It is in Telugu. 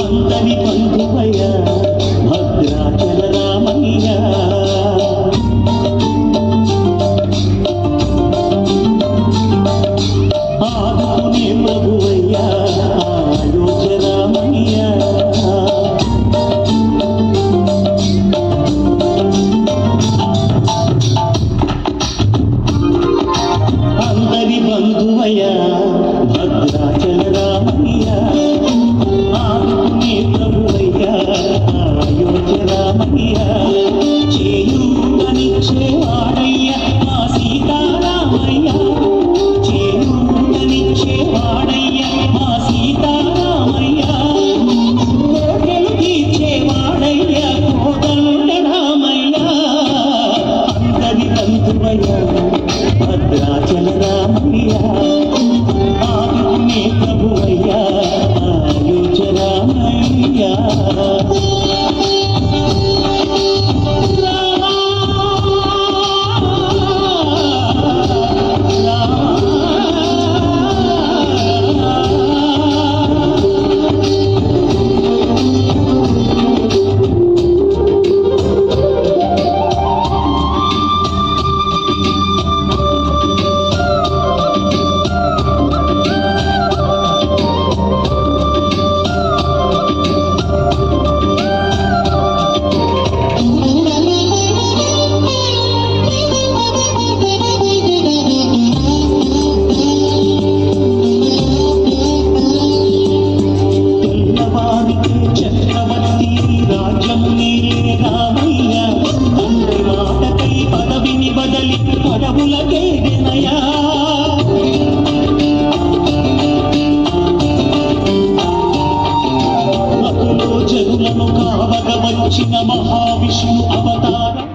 అందరి బంధువయ్య భద్రాచల అందరి బంధువయ భద్రాచల రామయ్య ఆదుకునే ప్రభువయ్య ఆయోచ రామయ్య చేయూతనిచ్చేవాడయ్య మా సీతారామయ్య చేయూతనిచ్చేవాడయ్య మా సీతారామయ్య. కోటలు తీర్చేవాడయ్య కోదండ రామయ్య. అందరి బంధువయ్య రామయ్య రాజ్యము నీలే రామయ్య తండ్రి మాటకై పదవిని బదలి పడవులకే వినయా. అతులో జనులను కావగ వచ్చిన మహావిష్ణు అవతారం